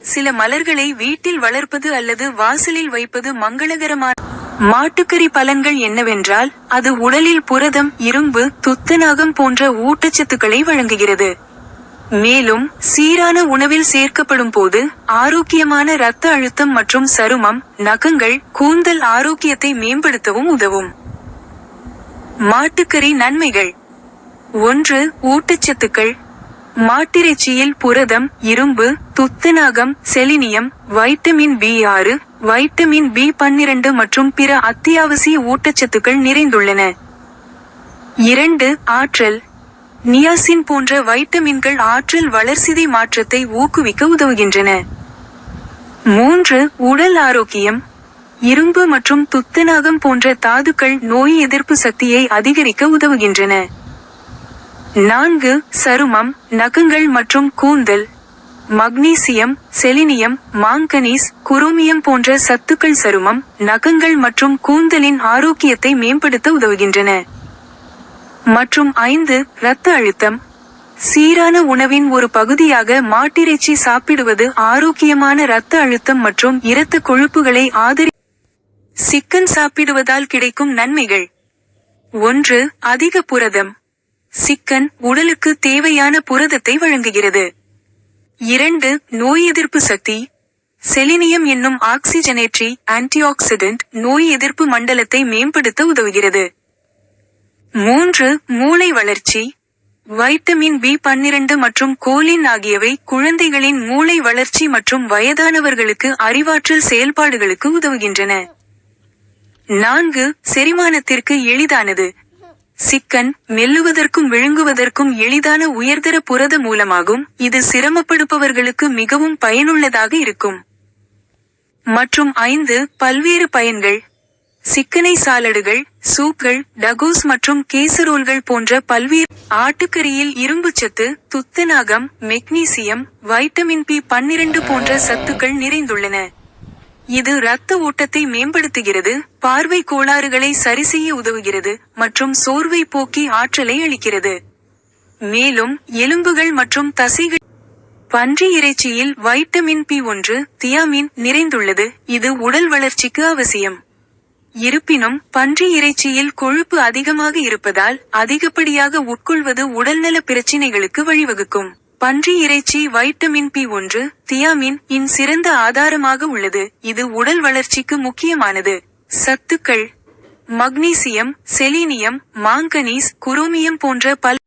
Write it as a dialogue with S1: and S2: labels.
S1: சில மலர்களை வீட்டில் வளர்ப்பது அல்லது வாசலில் வைப்பது மங்களகரமான மாட்டுக்கறி பலன்கள் என்னவென்றால் அது உடலில் புரதம் இரும்பு துத்தநாகம் போன்ற ஊட்டச்சத்துக்களை வழங்குகிறது. மேலும் சீரான உணவில் சேர்க்கப்படும் போது ஆரோக்கியமான இரத்த அழுத்தம் மற்றும் சருமம் நகங்கள் கூந்தல் ஆரோக்கியத்தை மேம்படுத்தவும் உதவும். மாட்டுக்கறி நன்மைகள். ஒன்று ஊட்டச்சத்துக்கள். மாட்டிறைச்சியில் புரதம் இரும்பு துத்தநாகம் செலினியம் வைட்டமின் பி ஆறு வைட்டமின் பி பன்னிரண்டு மற்றும் பிற அத்தியாவசிய ஊட்டச்சத்துக்கள் நிறைந்துள்ளன. இரண்டு ஆற்றல். நியாசின் போன்ற வைட்டமின்கள் ஆற்றல் வளர்சிதை மாற்றத்தை ஊக்குவிக்க உதவுகின்றன. மூன்று உடல் ஆரோக்கியம். இரும்பு மற்றும் துத்தநாகம் போன்ற தாதுக்கள் நோய் எதிர்ப்பு சக்தியை அதிகரிக்க உதவுகின்றன. நான்கு சருமம் நகங்கள் மற்றும் கூந்தல். மக்னீசியம் செலினியம் மாங்கனீஸ் குரோமியம் போன்ற சத்துக்கள் சருமம் நகங்கள் மற்றும் கூந்தலின் ஆரோக்கியத்தை மேம்படுத்த உதவுகின்றன. மற்றும் ஐந்து இரத்த அழுத்தம். சீரான உணவின் ஒரு பகுதியாக மாட்டிறைச்சி சாப்பிடுவது ஆரோக்கியமான இரத்த அழுத்தம் மற்றும் இரத்த கொழுப்புகளை ஆதரி சிக்கன் சாப்பிடுவதால் கிடைக்கும் நன்மைகள். ஒன்று அதிக புரதம். சிக்கன் உடலுக்கு தேவையான புரதத்தை வழங்குகிறது. இரண்டு நோய் எதிர்ப்பு சக்தி. செலினியம் என்னும் ஆக்சிஜனேற்றி ஆன்டிஆக்சிடென்ட் நோய் எதிர்ப்பு மண்டலத்தை மேம்படுத்த உதவுகிறது. மூன்று மூளை வளர்ச்சி. வைட்டமின் பி பன்னிரண்டு மற்றும் கோலின் ஆகியவை குழந்தைகளின் மூளை வளர்ச்சி மற்றும் வயதானவர்களுக்கு அறிவாற்றல் செயல்பாடுகளுக்கு உதவுகின்றன. நான்கு செரிமானத்திற்கு எளிதானது. சிக்கன் மெல்லுவதற்கும் விழுங்குவதற்கும் எளிதான உயர்தர புரத மூலமாகும். இது சிரமப்படுப்பவர்களுக்கு மிகவும் பயனுள்ளதாக இருக்கும். மற்றும் ஐந்து பல்வேறு பயன்கள். சிக்கனை சாலடுகள் சூப்கள் டகோஸ் மற்றும் கேசரோல்கள் போன்ற பல்வேறு ஆட்டுக்கறியில் இரும்புச்சத்து துத்தநாகம் மெக்னீசியம் வைட்டமின் பி பன்னிரண்டு போன்ற சத்துக்கள் நிறைந்துள்ளன. இது இரத்த ஓட்டத்தை மேம்படுத்துகிறது பார்வை கோளாறுகளை சரிசெய்ய உதவுகிறது மற்றும் சோர்வை போக்கி ஆற்றலை அளிக்கிறது. மேலும் எலும்புகள் மற்றும் தசைகள் பன்றி இறைச்சியில் வைட்டமின் பி ஒன்று தியாமின் நிறைந்துள்ளது. இது உடல் வளர்ச்சிக்கு அவசியம். இருப்பினும் பன்றி இறைச்சியில் கொழுப்பு அதிகமாக இருப்பதால் அதிகப்படியாக உட்கொள்வது உடல்நல பிரச்சினைகளுக்கு வழிவகுக்கும். பன்றி இறைச்சி வைட்டமின் பி ஒன்று தியாமின் இன் சிறந்த ஆதாரமாக உள்ளது. இது உடல் வளர்ச்சிக்கு முக்கியமானது. சத்துக்கள் மக்னீசியம் செலீனியம் மாங்கனீஸ் குரோமியம் போன்ற பல